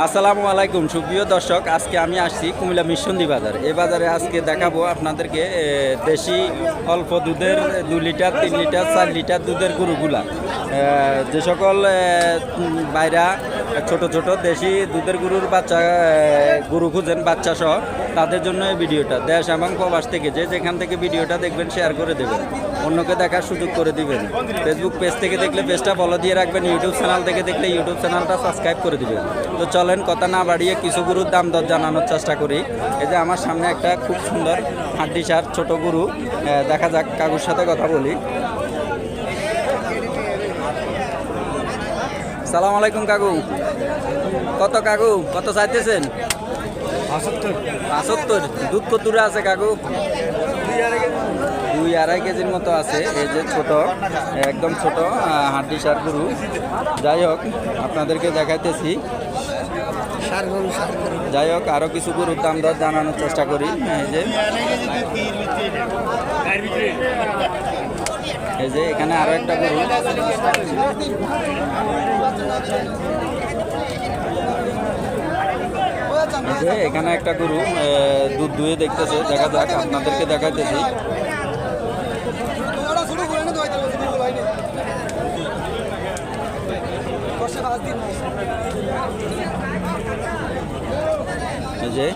আসসালামু আলাইকুম, সুপ্রিয় দর্শক, আজকে আমি আসছি কুমিল্লা মিশন্দি বাজার। এই বাজারে আজকে দেখাবো আপনাদেরকে দেশি অল্প দুধের দু লিটার, তিন লিটার, চার লিটার দুধের গরুগুলা। যে সকল বাইরা, ছোট ছোট দেশি দুধের গরুর বাচ্চা গরু খুঁজেন, বাচ্চা সহ, তাদের জন্য এই ভিডিওটা। দেশ এবং প্রবাস থেকে যে যেখান থেকে ভিডিওটা দেখবেন শেয়ার করে দেবেন। অন্যকে দেখার সুযোগ করে দিবেন। ফেসবুক পেজ থেকে দেখলে পেজটা ফলো দিয়ে রাখবেন ইউটিউব চ্যানেল থেকে দেখলে ইউটিউব চ্যানেলটা সাবস্ক্রাইব করে দিবেন। তো চলেন কথা না বাড়িয়ে কিছু গরুর দাম দর জানানোর চেষ্টা করি। এই যে আমার সামনে একটা খুব সুন্দর হাড্ডি সার ছোটো গরু। দেখা যাক কাকুর সাথে কথা বলি। সালাম আলাইকুম কাকু। কত কাকু? কত চাইতেছেন? পঁচাত্তর দুধ কত দূরে আছে কাকু? দুই আড়াই কেজির মতো আছে, এই যে ছোট, একদম ছোট হাড্ডি সার গরু। যাই হোক, আপনাদেরকে দেখাইতেছি। যাই হোক আরও কিছু গরুর দাম দর জানানোর চেষ্টা করি। এই যে এই যে, এখানে আরও একটা গরু। এখানে একটা গরু দুধ দুয়ে দেখতেছে। দেখা যাক, আপনাদেরকে দেখাইতেছি এই যে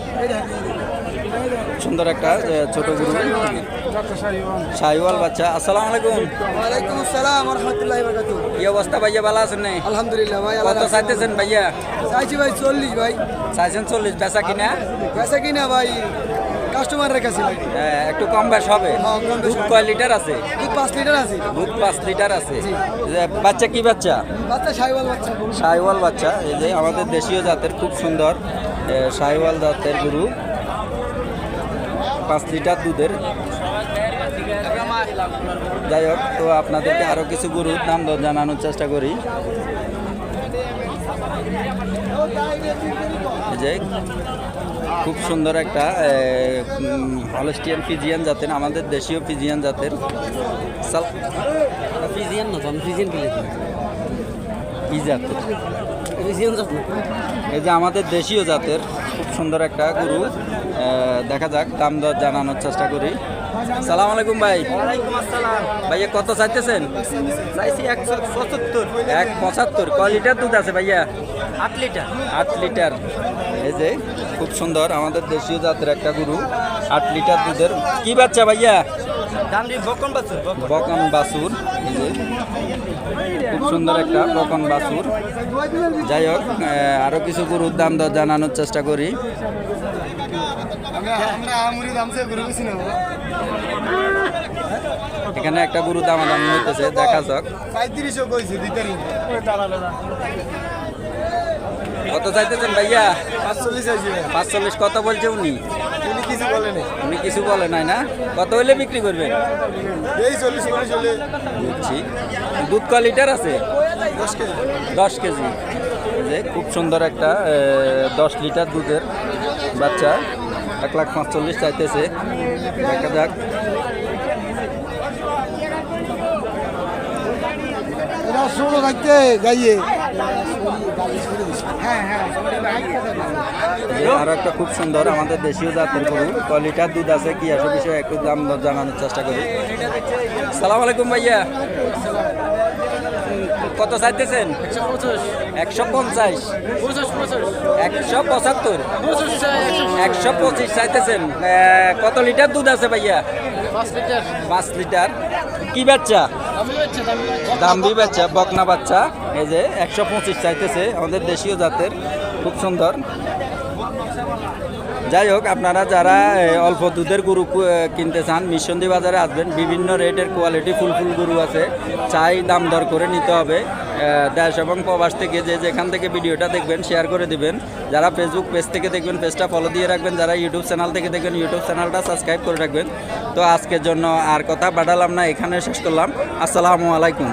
সুন্দর একটা আহ, ছোট গরু। শাহিওয়াল বাচ্চা আসসালামু আলাইকুম। ওয়ালাইকুম আসসালাম রহমতুল্লাহ বরকাতু কি অবস্থা ভাইয়া ভালো আছেন নাই আলহামদুলিল্লাহ ভাই আল্লাহ কত চাইতেছেন ভাইয়া? চাইছি ভাই চল্লিশ ভাই। চাইছেন চল্লিশ বেচা কিনা? পয়সা কিনা ভাই। কাস্টমারের কাছে আহ, একটু কম বেশ হবে। হ্যাঁ, দুধ কয় লিটার আছে? দুধ পাঁচ লিটার আছে। দুধ পাঁচ লিটার আছে। যে বাচ্চা কি বাচ্চা? বাচ্চা সাইওয়াল বাচ্চা। শাহিওয়াল বাচ্চা। এই যে আমাদের দেশীয় জাতের খুব সুন্দর এ, শাহিওয়াল জাতের গরু। পাঁচ লিটার দুধের। যাই হোক তো আপনাদেরকে আরও কিছু গরুর দর জানানোর চেষ্টা করি। যে খুব সুন্দর একটা হলস্টিয়ান ফিজিয়ান জাতের আমাদের দেশীয় ফিজিয়ান জাতের না কি এই যে আমাদের দেশীয় জাতের খুব সুন্দর একটা গরু আহ, দেখা যাক দাম দর জানানোর চেষ্টা করি। সালাম আলাইকুম ভাই। ভাইয়া কত চাইতেছেন? চাইছি একশো পঁচাত্তর এক পঁচাত্তর। কয় লিটার দুধ আছে ভাইয়া? আট লিটার। আট লিটার। এই যে খুব সুন্দর আমাদের দেশীয় জাতের একটা গরু আট লিটার দুধের। কি বাচ্চা ভাইয়া? দাম বকন বাসুর এই যে। খুব সুন্দর একটা বকন বাসুর যাই হোক আরও কিছু গরুর দাম দর জানানোর চেষ্টা করি। দাম এখানে একটা গরু দামাদাম হইতেছে দেখা যাক। পঁয়ত্রিশও কইছি দিতারি কত চাইতেছেন ভাইয়া? পাঁচচল্লিশ কত বলছে উনি? উনি কিছু বলে নাই। উনি কিছু বলে নাই না? কত হইলে বিক্রি করবেন? এই চল্লিশ চল্লিশ বুঝছি। দুধ ক লিটার আছে? দশ কেজি। দশ কেজি। যে খুব সুন্দর একটা দশ লিটার দুধের বাচ্চা। এক লাখ পাঁচচল্লিশ চাইতেছে। দেখা যাক। এটা ষোলো থাকতে যাইয়ে আরও একটা খুব সুন্দর আমাদের দেশীয় জাতের গরু। ক লিটার দুধ আছে কি আসে বিষয়ে একটু দাম জানানোর চেষ্টা করি। সালাম আলাইকুম ভাইয়া। কত চাইতেছেন? একশো পঞ্চাশ। একশো পঁচাত্তর। একশো পঁচিশ চাইতেছেন। কত লিটার দুধ আছে ভাইয়া? পাঁচ লিটার। পাঁচ লিটার। কি বাচ্চা? দাম্বি বাচ্চা বকনা বাচ্চা। এই যে একশো পঁচিশ চাইতেছে আমাদের দেশীয় জাতের খুব সুন্দর। যাই হোক, আপনারা যারা অল্প দুধের গরু কিনতে চান, মিশন্দি বাজারে আসবেন। বিভিন্ন রেটের কোয়ালিটি ফুল ফুল গরু আছে। চাই দাম দর করে নিতে হবে। দেশ এবং প্রবাস থেকে যে যেখান থেকে ভিডিওটা দেখবেন শেয়ার করে দিবেন। যারা ফেসবুক পেজ থেকে দেখবেন পেজটা ফলো দিয়ে রাখবেন। যারা ইউটিউব চ্যানেল থেকে দেখবেন ইউটিউব চ্যানেলটা সাবস্ক্রাইব করে রাখবেন। তো আজকের জন্য আর কথা বাড়ালাম না, এখানে শেষ করলাম। আসসালামু আলাইকুম।